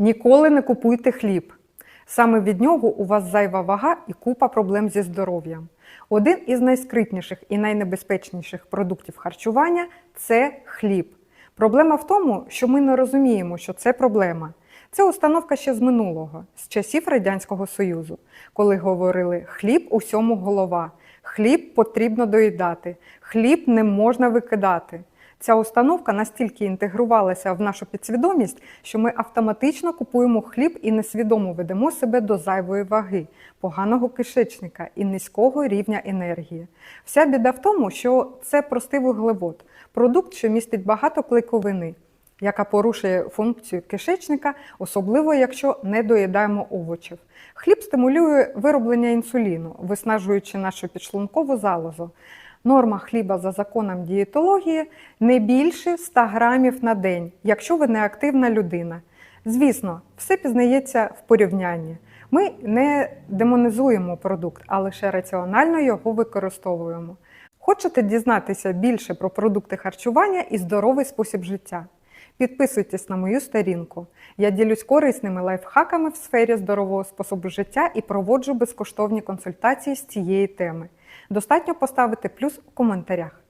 Ніколи не купуйте хліб. Саме від нього у вас зайва вага і купа проблем зі здоров'ям. Один із найскритніших і найнебезпечніших продуктів харчування це хліб. Проблема в тому, що ми не розуміємо, що це проблема. Це установка ще з минулого, з часів Радянського Союзу, коли говорили хліб усьому голова, хліб потрібно доїдати, хліб не можна викидати. Ця установка настільки інтегрувалася в нашу підсвідомість, що ми автоматично купуємо хліб і несвідомо ведемо себе до зайвої ваги, поганого кишечника і низького рівня енергії. Вся біда в тому, що це простий вуглевод, продукт, що містить багато клейковини, яка порушує функцію кишечника, особливо якщо не доїдаємо овочів. Хліб стимулює вироблення інсуліну, виснажуючи нашу підшлункову залозу. Норма хліба за законом дієтології не більше 100 грамів на день, якщо ви не активна людина. Звісно, все пізнається в порівнянні. Ми не демонізуємо продукт, а лише раціонально його використовуємо. Хочете дізнатися більше про продукти харчування і здоровий спосіб життя? Підписуйтесь на мою сторінку. Я ділюсь корисними лайфхаками в сфері здорового способу життя і проводжу безкоштовні консультації з цієї теми. Достатньо поставити плюс у коментарях.